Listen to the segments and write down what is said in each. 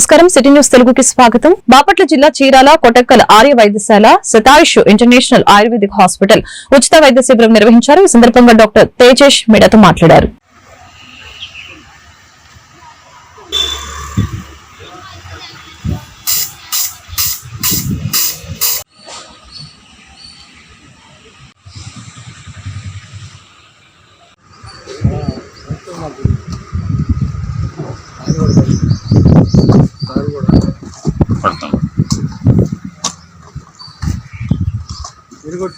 నమస్కారం. City news తెలుగుకి స్వాగతం. బాపట్ల జిల్లా చీరాల కొటక్కల్ ఆర్య వైద్యశాల శతాయుష్ ఇంటర్నేషనల్ ఆయుర్వేదిక్ హాస్పిటల్ ఉచిత వైద్య శిబిరం నిర్వహించారు. ఈ సందర్భంగా డాక్టర్ తేజేష్ మిడతో మాట్లాడారు.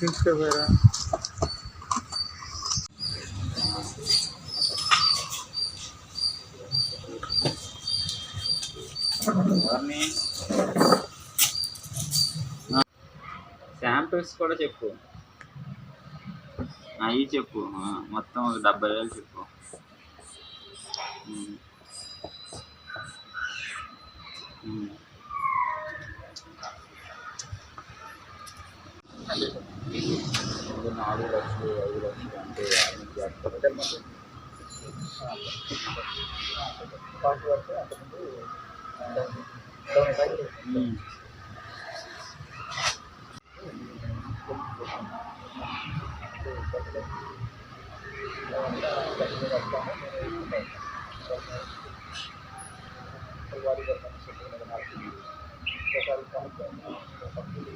తీసుకోపోయారా శాంపిల్స్ కూడా చెప్పు. అవి చెప్పు. మొత్తం ఒక డెబ్బై వేలు చెప్పు. ఉమ్. ఉమ్. ఇది నాలుగు లక్షలు ఐదు లక్షలు అంటే అన్ని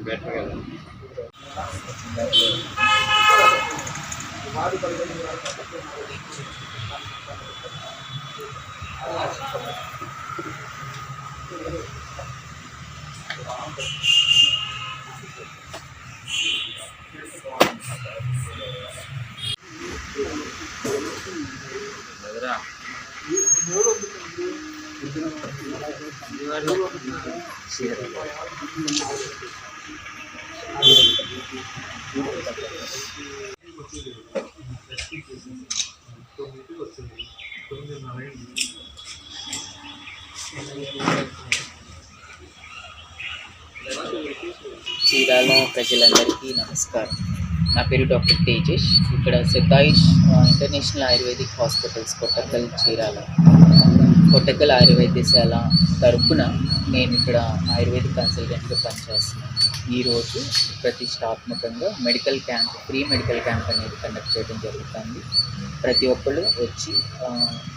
बैठ गया చీరాల ప్రజలందరికీ నమస్కారం. నా పేరు డాక్టర్ తేజేష్. ఇక్కడ Shatayush international ayurvedic hospitals Kottakkal Chirala. Kottakkal ఆయుర్వేద్యశాల తరపున నేను ఇక్కడ ఆయుర్వేద కన్సల్టెంట్గా పనిచేస్తున్నాను. ఈరోజు ప్రతిష్టాత్మకంగా medical camp free medical camp అనేది కండక్ట్ చేయడం జరుగుతుంది. ప్రతి ఒక్కళ్ళు వచ్చి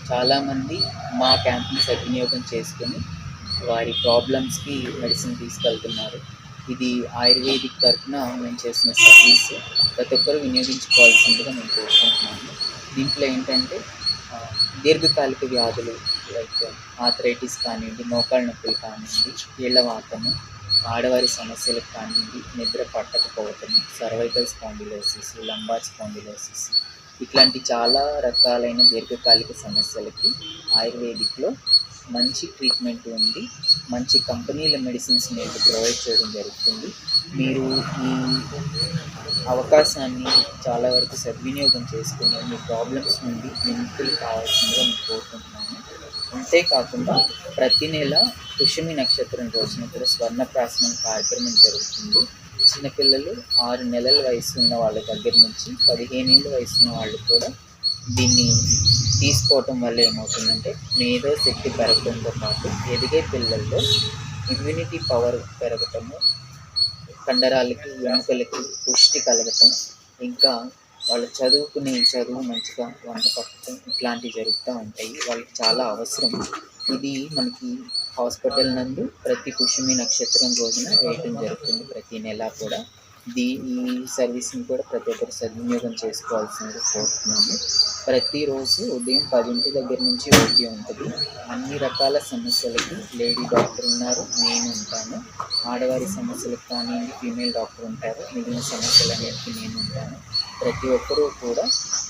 చాలామంది మా క్యాంప్ని సద్వినియోగం చేసుకొని వారి ప్రాబ్లమ్స్కి మెడిసిన్ తీసుకెళ్తున్నారు. ఇది ఆయుర్వేదిక్ తరఫున మేము చేసిన సర్వీస్. ప్రతి ఒక్కరు వినియోగించుకోవాల్సిందిగా మేము కోరుకుంటున్నాము దీంట్లో ఏంటంటే దీర్ఘకాలిక వ్యాధులు లైక్ ఆథరైటిస్ కానివ్వండి మోకాళ్ళ నొప్పులు కానివ్వండి కీళ్ళ వాతము ఆడవారి సమస్యలకు కానివ్వండి నిద్ర పట్టకపోవటము సర్వైకల్ స్పాండిలోసిస్ లంబార్ స్పాండిలోసిస్ ఇట్లాంటి చాలా రకాలైన దీర్ఘకాలిక సమస్యలకి ఆయుర్వేదిక్లో మంచి ట్రీట్మెంట్ ఉంది. మంచి కంపెనీల మెడిసిన్స్ మీకు ప్రొవైడ్ చేయడం జరుగుతుంది. మీరు ఈ అవకాశాన్ని చాలా వరకు సద్వినియోగం చేసుకుని మీ ప్రాబ్లమ్స్ నుండి విముక్తులు కావాల్సిందిగా మీకు కోరుకుంటున్నాను. అంతేకాకుండా ప్రతి నెల పుష్యమి నక్షత్రం రోజున కూడా స్వర్ణప్రాసనం కార్యక్రమం జరుగుతుంది. చిన్నపిల్లలు ఆరు నెలల వయసు ఉన్న వాళ్ళ దగ్గర నుంచి పదిహేను ఏళ్ళ వయసు ఉన్న వాళ్ళు కూడా దీన్ని తీసుకోవటం వల్ల ఏమవుతుందంటే మేధో శక్తి పెరగడంతో పాటు ఎదిగే పిల్లల్లో ఇమ్యూనిటీ పవర్ పెరగటము కండరాలకి ఎముకలకి పుష్టి కలగటం ఇంకా వాళ్ళు చదువుకునే చదువు మంచిగా వంట పట్టడం ఇట్లాంటివి జరుగుతూ ఉంటాయి. వాళ్ళకి చాలా అవసరం. ఇది మనకి హాస్పిటల్ నందు ప్రతి కుషుమి నక్షత్రం రోజున వేయటం జరుగుతుంది ప్రతి నెల కూడా. దీ ఈ సర్వీస్ని కూడా ప్రతి ఒక్కరు సద్వినియోగం చేసుకోవాల్సిందిగా కోరుతున్నాము. ప్రతిరోజు ఉదయం పదింటి దగ్గర నుంచి ఓపీ ఉంటుంది. అన్ని రకాల సమస్యలకి లేడీ డాక్టర్ ఉన్నారు నేను ఉంటాను. ఆడవారి సమస్యలకు కానివ్వండి ఫీమేల్ డాక్టర్ ఉంటారు. మిగిలిన సమస్యలన్నిటికీ నేను ఉంటాను. ప్రతి ఒక్కరూ కూడా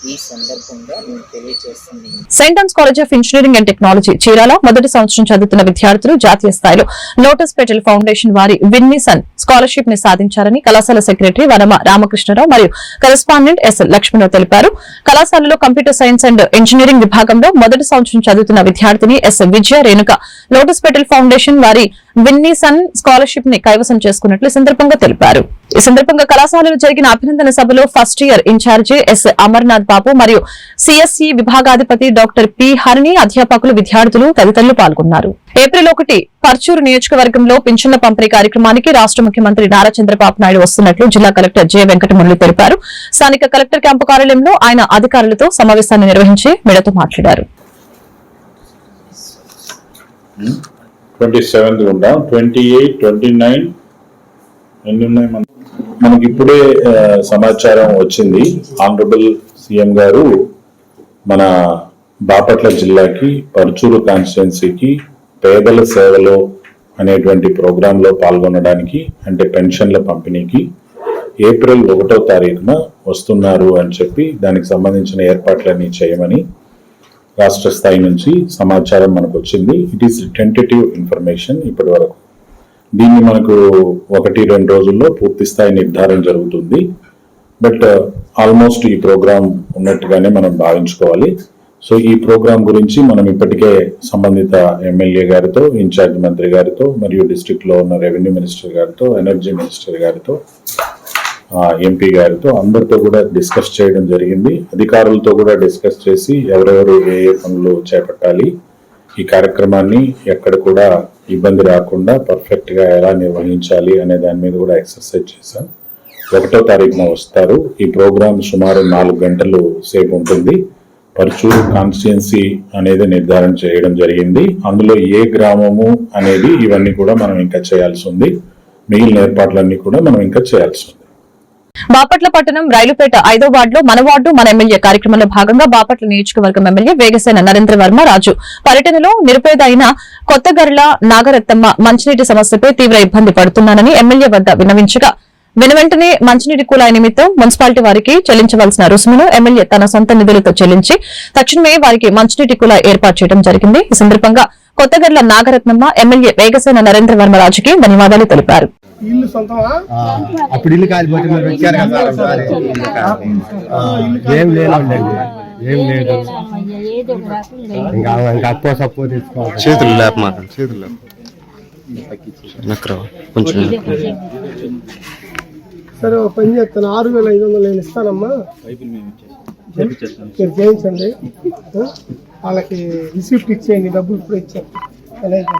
ఈ సందర్భంగా నేను తెలియజేస్తుంది saint Ann's college of engineering and technology Chirala మొదటి సంవత్సరం చదువుతున్న విద్యార్థులు జాతీయ స్థాయిలో లోటస్ పెటల్ ఫౌండేషన్ వారి విన్నిసన్ స్కాలర్షిప్ని సాధించారని కళాశాల సెక్రటరీ వనమ రామకృష్ణరావు మరియు కరెస్పాండెంట్ ఎస్ లక్ష్మణరావు తెలిపారు. కళాశాలలో కంప్యూటర్ సైన్స్ అండ్ ఇంజనీరింగ్ విభాగంలో మొదటి సంవత్సరం చదువుతున్న విద్యార్థిని S Vijaya Renuka lotus petal foundation వారి విన్నీసన్ స్కాలర్షిప్ని కైవసం చేసుకున్నట్లు సందర్భంగా తెలిపారు. ఈ సందర్భంగా కళాశాలలో జరిగిన అభినందన సభలో first year incharge S Amarnath Babu మరియు సిఎస్ఈ విభాగాధిపతి డాక్టర్ పి హరిణి అధ్యాపకులు విద్యార్థులు తదితరులు పాల్గొన్నారు. ఏప్రిల్ ఒకటి పర్చూరు నియోజకవర్గంలో పింఛన్ల పంపిణీ కార్యక్రమానికి రాష్ట ముఖ్యమంత్రి నారా చంద్రబాబు నాయుడు వస్తున్నట్లు జిల్లా కలెక్టర్ జె వెంకటమురళి తెలిపారు. స్థానిక కలెక్టర్ క్యాంపు కార్యాలయంలో ఆయన అధికారులతో సమావేశాన్ని నిర్వహించి మీడియాతో మాట్లాడారు. Hmm? ట్వంటీ సెవెంత్ కూడా ట్వంటీ ఎయిట్ ట్వంటీ నైన్ ఎన్ని ఉన్నాయి మన మనకి ఇప్పుడే సమాచారం వచ్చింది. ఆనరబుల్ సీఎం గారు మన బాపట్ల జిల్లాకి పరుచూరు కాన్స్టిట్యున్సీకి పేదల సేవలో అనేటువంటి ప్రోగ్రాంలో పాల్గొనడానికి అంటే పెన్షన్ల పంపిణీకి ఏప్రిల్ ఒకటో తారీఖున వస్తున్నారు అని చెప్పి దానికి సంబంధించిన ఏర్పాట్లన్నీ చేయమని రాష్ట్ర స్థాయి నుంచి సమాచారం మనకు వచ్చింది ఇట్ ఈస్ టెంటేటివ్ ఇన్ఫర్మేషన్ ఇప్పటి వరకు దీన్ని మనకు ఒకటి రెండు రోజుల్లో పూర్తి స్థాయి నిర్ధారణ జరుగుతుంది. బట్ ఆల్మోస్ట్ uh, ఈ ప్రోగ్రాం ఉన్నట్టుగానే మనం భావించుకోవాలి. సో ఈ ప్రోగ్రాం గురించి మనం ఇప్పటికే సంబంధిత ఎమ్మెల్యే గారితో ఇన్ఛార్జ్ మంత్రి గారితో మరియు డిస్టిక్లో ఉన్న రెవెన్యూ మినిస్టర్ గారితో ఎనర్జీ మినిస్టర్ గారితో ఎంపీ గారితో అందరితో కూడా డిస్కస్ చేయడం జరిగింది. అధికారులతో కూడా డిస్కస్ చేసి ఎవరెవరు ఏ ఏ పనులు చేపట్టాలి ఈ కార్యక్రమాన్ని ఎక్కడ కూడా ఇబ్బంది రాకుండా పర్ఫెక్ట్గా ఎలా నిర్వహించాలి అనే దాని మీద కూడా ఎక్సర్సైజ్ చేశాం. ఒకటో తారీఖున వస్తారు. ఈ ప్రోగ్రాం సుమారు నాలుగు గంటలు సేపు ఉంటుంది. పర్చూరు కాన్స్టిట్యున్సీ అనేది నిర్ధారణ చేయడం జరిగింది. అందులో ఏ గ్రామము అనేది ఇవన్నీ కూడా మనం ఇంకా చేయాల్సి ఉంది. మిగిలిన ఏర్పాట్లన్నీ కూడా మనం ఇంకా చేయాల్సి ఉంది. బాపట్ల పట్టణం రైలుపేట ఐదో వార్డులో మన వార్డు మన ఎమ్మెల్యే కార్యక్రమంలో భాగంగా బాపట్ల నియోజకవర్గం ఎమ్మెల్యే వేగసేన నరేంద్ర వర్మ రాజు. పర్యటనలో నిరుపేద అయిన కొత్తగర్ల నాగరత్నమ్మ మంచినీటి సమస్యపై తీవ్ర ఇబ్బంది పడుతున్నానని ఎమ్మెల్యే వద్ద విన్నవించగా వెనువెంటనే మంచినీటి కుళాయి నిమిత్తం మున్సిపాలిటీ వారికి చెల్లించవలసిన రుసుమును ఎమ్మెల్యే తన సొంత నిధులతో చెల్లించి తక్షణమే వారికి మంచినీటి కుళాయి ఏర్పాటు చేయడం జరిగింది. ఈ సందర్భంగా కొత్తగర్ల నాగరత్నమ్మ ఎమ్మెల్యే వేగసేన నరేంద్ర వర్మరాజుకి ధన్యవాదాలు తెలిపారు. ఇల్లు సొంతమా? అప్పుడు ఇల్లు కాలిపోతే మీరు వచ్చారు కదా ఒకసారి. ఆ, ఏం లేదండి. ఏం లేదు. ఏదో ఒక రకం లేదు ఇంకా ఇంకా అప్పో సప్పో తెచ్చుకోవాలి చేతులు లేప మాత్రం చేతులు లేప. నక్కరా కొంచెం సరే ఒక పని చేస్తాను. ఆరు వేల ఐదు వందలు నేను ఇస్తానమ్మా. మీరు చేయించండి? వాళ్ళకి రిసిప్ట్ ఇచ్చేయండి డబ్బులు ఇప్పుడు అలాగే.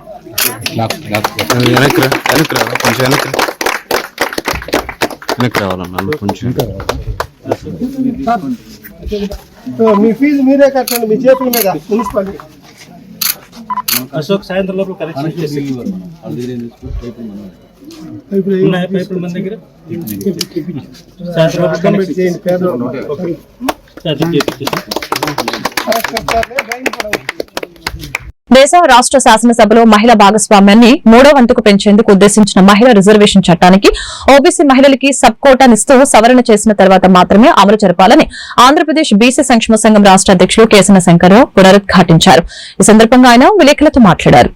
వెనక్కి వెనక్కి రా కొంచెం వెనక్కి రా. వెనక్కి రావాలన్నా కొంచెం ఆ, మీ ఫీజు మీరే కట్టండి మీ చేతుల మీద మున్సిపాలిటీ అశోక్ సాయంత్రం లోపల కలెక్షన్ చేసి సాయంత్రం లోపల చేయండి దేశం రాష్ట్ర శాసనసభలో మహిళా భాగస్వామ్యాన్ని మూడో వంతుకు పెంచేందుకు ఉద్దేశించిన మహిళా రిజర్వేషన్ చట్టానికి ఓబీసీ మహిళలకి సబ్ కోటానిస్తూ సవరణ చేసిన తర్వాత మాత్రమే అమలు జరపాలని ఆంధ్రప్రదేశ్ బీసీ సంక్షేమ సంఘం రాష్ట్ర అధ్యక్షులు కేసన శంకర్రావు పునరుద్ఘాటించారు. ఈ సందర్భంగా ఆయన విలేకరులతో మాట్లాడారు.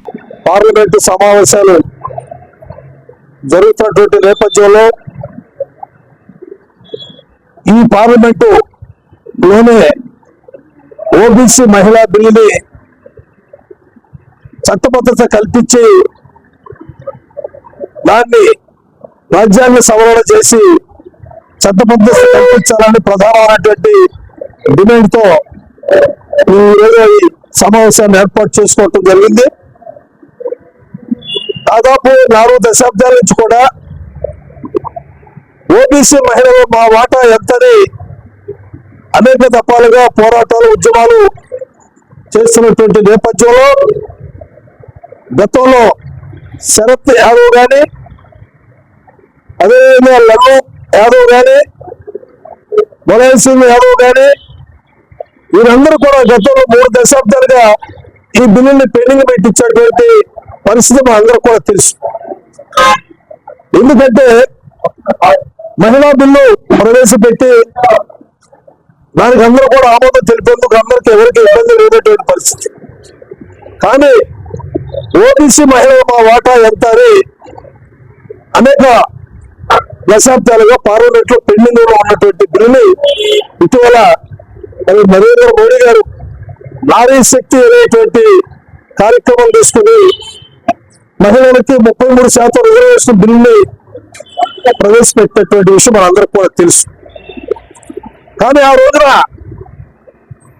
పార్లమెంటు సమావేశాలు జరుగుతున్నటువంటి నేపథ్యంలో ఈ పార్లమెంటు లోనే ఓబీసీ మహిళా బిల్లుని చట్టభద్రత కల్పించి దాన్ని రాజ్యాంగ సవరణ చేసి చట్టబద్ధత కల్పించాలని ప్రధానమైనటువంటి డిమాండ్తో ఈ ఈ సమావేశాన్ని ఏర్పాటు చేసుకోవటం జరిగింది. దాదాపు నాలుగు దశాబ్దాల నుంచి కూడా ఓబీసీ మహిళలు మా వాటా ఎంతని అనేక దఫాలుగా పోరాటాలు ఉద్యమాలు చేస్తున్నటువంటి నేపథ్యంలో గతంలో శరత్ యాదవ్ కానీ అదేవిధంగా లల్లు యాదవ్ కానీ ములాయం సింగ్ యాదవ్ కానీ వీరందరూ కూడా గతంలో మూడు దశాబ్దాలుగా ఈ బిల్లుని పెండింగ్ పెట్టించేటువంటి పరిస్థితి మా అందరూ కూడా తెలుసు. ఎందుకంటే మహిళా బిల్లు ప్రవేశపెట్టి దానికి అందరూ కూడా ఆమోదం తెలిపేందుకు అందరికి ఎవరికి ఇబ్బంది లేనటువంటి పరిస్థితి. కానీ ఓబీసీ మహిళ మా వాటా ఎంత అని అనేక దశాబ్దాలుగా పార్లమెంట్లో పెండింగ్లో ఉన్నటువంటి బిల్లుని ఇటీవల నరేంద్ర మోడీ గారు నారీ శక్తి అనేటువంటి కార్యక్రమం తీసుకుని మహిళలకి ముప్పై మూడు శాతం రిజర్వేషన్ బిల్లుని ప్రవేశపెట్టినటువంటి విషయం మనందరికీ కూడా తెలుసు. కానీ ఆ రోజున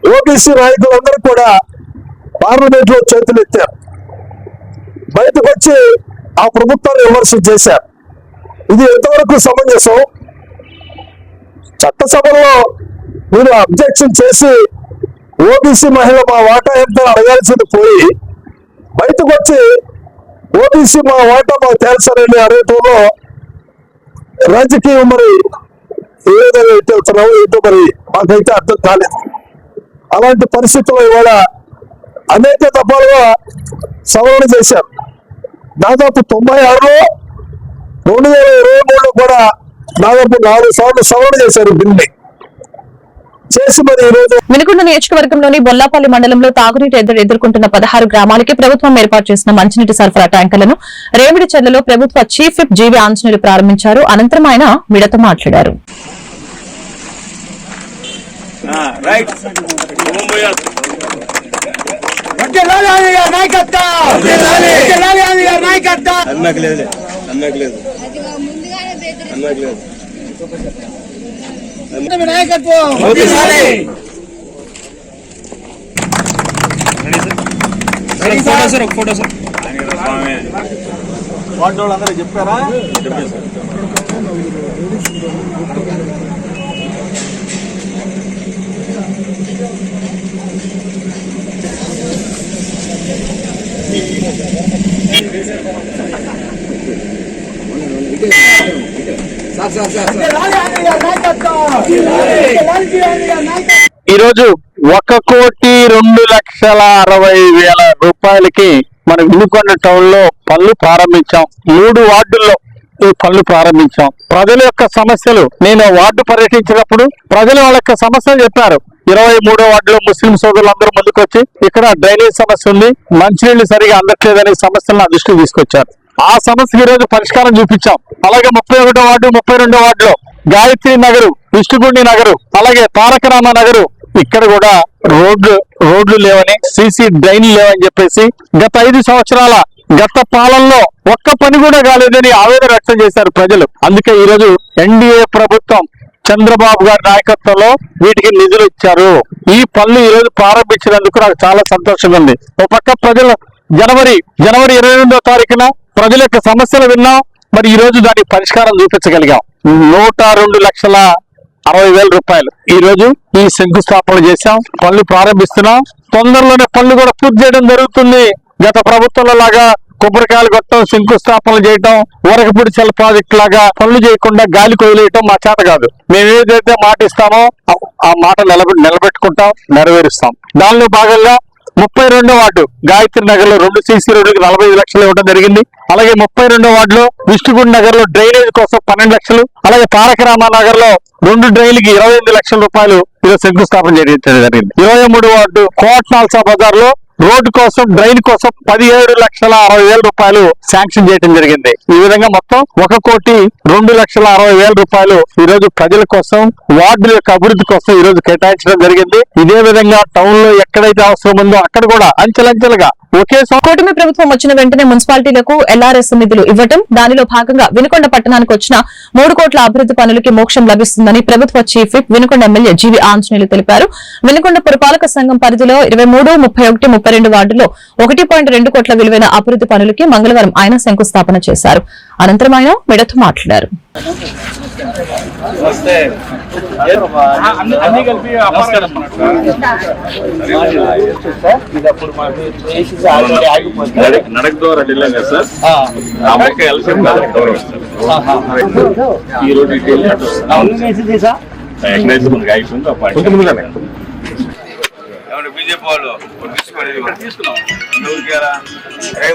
ఓబీసీ నాయకులందరూ కూడా పార్లమెంట్లో చేతులు ఎత్తారు. బయటకు వచ్చి ఆ ప్రభుత్వాన్ని విమర్శ చేశారు. ఇది ఎంతవరకు సమంజసం? చట్టసభలో మీరు అబ్జెక్షన్ చేసి ఓబీసీ మహిళ మా వాటా ఎంతో అడగాల్సింది పోయి బయటకు వచ్చి ఓబీసీ మా వాటా మాకు తెలుసని అనేటంలో రాజకీయం మరి ఏ విధంగా ఎటు వెళ్తున్నావు ఏంటో మరి మాకైతే అర్థం కాలేదు. అలాంటి పరిస్థితుల్లో ఇవాళ అనేక దఫాలుగా సవరణ చేశారు. దాదాపు తొంభై ఆరులో రెండు వేల ఇరవై మూడులో కూడా దాదాపు నాలుగు సార్లు సవరణ చేశారు బిల్ని చేసి నియోజకవర్గంలోని బొల్లాపల్లి మండలంలో తాగునీటి ఎదురు ఎదుర్కొంటున్న పదహారు గ్రామాలకి ప్రభుత్వం ఏర్పాటు చేసిన మంచినీటి సరఫరా ట్యాంకులను రేమిడి చెర్లలో ప్రభుత్వ చీఫ్ విప్ జీవి ఆంజనేయులు ప్రారంభించారు. అనంతరం ఆయన మీడియాతో మాట్లాడారు. అన్నకు లేదు అన్నకు లేదు అన్నకు లేదు ఫోటో సార్ ఒక ఫోటో సార్ చెప్పారా ఈరోజు ఒక కోటి రెండు లక్షల అరవై వేల రూపాయలకి మన వినుకొండ టౌన్లో పనులు ప్రారంభించాం. మూడు వార్డుల్లో ఈ పనులు ప్రారంభించాం. ప్రజల యొక్క సమస్యలు నేను వార్డు పర్యటించినప్పుడు ప్రజల వాళ్ళ యొక్క సమస్యలు చెప్పారు. ఇరవై మూడో వార్డులో ముస్లిం సోదరులందరూ ముందుకొచ్చి ఇక్కడ డ్రైనేజ్ సమస్య ఉంది మంచినీళ్ళు సరిగా అందట్లేదనే సమస్యలను నా దృష్టికి తీసుకొచ్చారు. ఆ సమస్యకి ఈ రోజు పరిష్కారం చూపించాం. అలాగే ముప్పై ఒకటో వార్డు ముప్పై రెండో వార్డులో గాయత్రి నగరు విష్ణుగుండి నగరు అలాగే తారకరామ నగరు ఇక్కడ కూడా రోడ్లు రోడ్లు లేవని సీసీ డ్రైన్లు లేవని చెప్పేసి గత ఐదు సంవత్సరాల గత పాలనలో ఒక్క పని కూడా కాలేదని ఆవేదన వ్యక్తం చేశారు ప్రజలు. అందుకే ఈ రోజు ఎన్డీఏ ప్రభుత్వం చంద్రబాబు గారి నాయకత్వంలో వీటికి నిధులు ఇచ్చారు. ఈ పనులు ఈ రోజు ప్రారంభించినందుకు నాకు చాలా సంతోషంగా ఉంది. ఒక పక్క ప్రజలు జనవరి జనవరి ఇరవై రెండో తారీఖున ప్రజల యొక్క సమస్యలు విన్నాం. మరి ఈ రోజు దానికి పరిష్కారం చూపించగలిగాం. నూట రెండు లక్షల అరవై వేల రూపాయలు ఈ రోజు ఈ శంకుస్థాపన చేశాం. పనులు ప్రారంభిస్తున్నాం. తొందరలోనే పనులు కూడా పూర్తి చేయడం జరుగుతుంది. గత ప్రభుత్వంలో లాగా కొబ్బరికాయలు కొట్టడం శంకుస్థాపనలు చేయటం ఊరకపూడి సెల్ ప్రాజెక్ట్ లాగా పనులు చేయకుండా గాలి కొదిలేయటం మా చేత కాదు. మేము ఏదైతే మాట ఇస్తామో ఆ- మాట నిలబె నిలబెట్టుకుంటాం నెరవేరుస్తాం. దానిలో భాగంగా ముప్పై రెండో వార్డు గాయత్రి నగర్లో రెండు సీసీ రోడ్లకు నలభై ఐదు లక్షలు ఇవ్వడం జరిగింది. అలాగే ముప్పై రెండో వార్డులో విష్ణుగుడి నగర్లో డ్రైనేజ్ కోసం పన్నెండు లక్షలు అలాగే తారక రామ నగర్లో రెండు డ్రైన్లకి ఇరవై ఎనిమిది లక్షల రూపాయలు ఈరోజు శంకుస్థాపన చేయడం జరిగింది. ఇరవై మూడు వార్డు కోట్ నాల్సా బజార్లో రోడ్డు కోసం డ్రైన్ కోసం పదిహేడు లక్షల అరవై వేల రూపాయలు శాంక్షన్ చేయడం జరిగింది. ఈ విధంగా మొత్తం ఒక కోటి రెండు లక్షల అరవై వేల రూపాయలు ఈ రోజు ప్రజల కోసం వార్డుల యొక్క అభివృద్ధి కోసం ఈ రోజు కేటాయించడం జరిగింది. ఇదే విధంగా టౌన్లో ఎక్కడైతే అవసరం ఉందో అక్కడ కూడా అంచెలంచెలుగా కూటమి ప్రభుత్వం వచ్చిన వెంటనే మున్సిపాలిటీలకు ఎల్ఆర్ఎస్ నిధులు ఇవ్వటం దానిలో భాగంగా వినుకొండ పట్టణానికి వచ్చిన మూడు కోట్ల అభివృద్ధి పనులకి మోక్షం లభిస్తుందని ప్రభుత్వ chief whip Vinukonda MLA G V Anjaneyulu తెలిపారు. వినుకొండ పురపాలక సంఘం పరిధిలో ఇరవై మూడు ముప్పై ఒకటి ముప్పై రెండు వార్డుల్లో ఒకటి పాయింట్ రెండు కోట్ల విలువైన అభివృద్ధి పనులకి మంగళవారం ఆయన శంకుస్థాపన చేశారు. అనంతరం ఆయన మీడియాతో మాట్లాడారు. అన్ని కలిపి నమస్కారం నడక ద్వారా వెళ్ళాం కదా సార్? ఎలక్షన్ ఈ రోజు వెళ్ళి తీసుకుని తీసుకున్నాం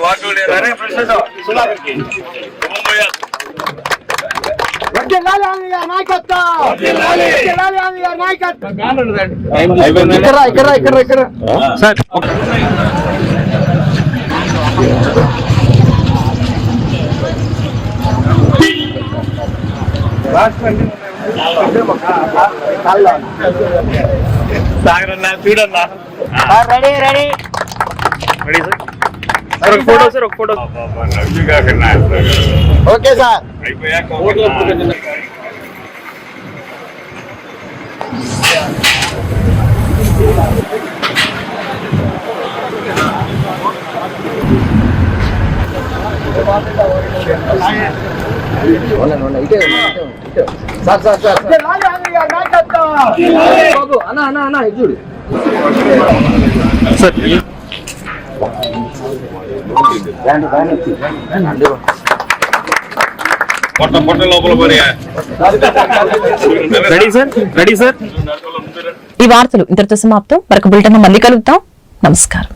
వాటి సార్ సాగరన్నా చూడన్నా రెడీ రెడీ రెడీ సార్ ఒక ఫోటో సార్ ఒక photo okay sir sir sir sir బాబు అన్న అన్న అన్న ఇది చూడు రెడీ సార్ రెడీ సార్ ఈ వార్తలు ఇంతటితో సమాప్తం. మరొక బులెటిన్ మళ్ళీ కలుగుతాం నమస్కారం.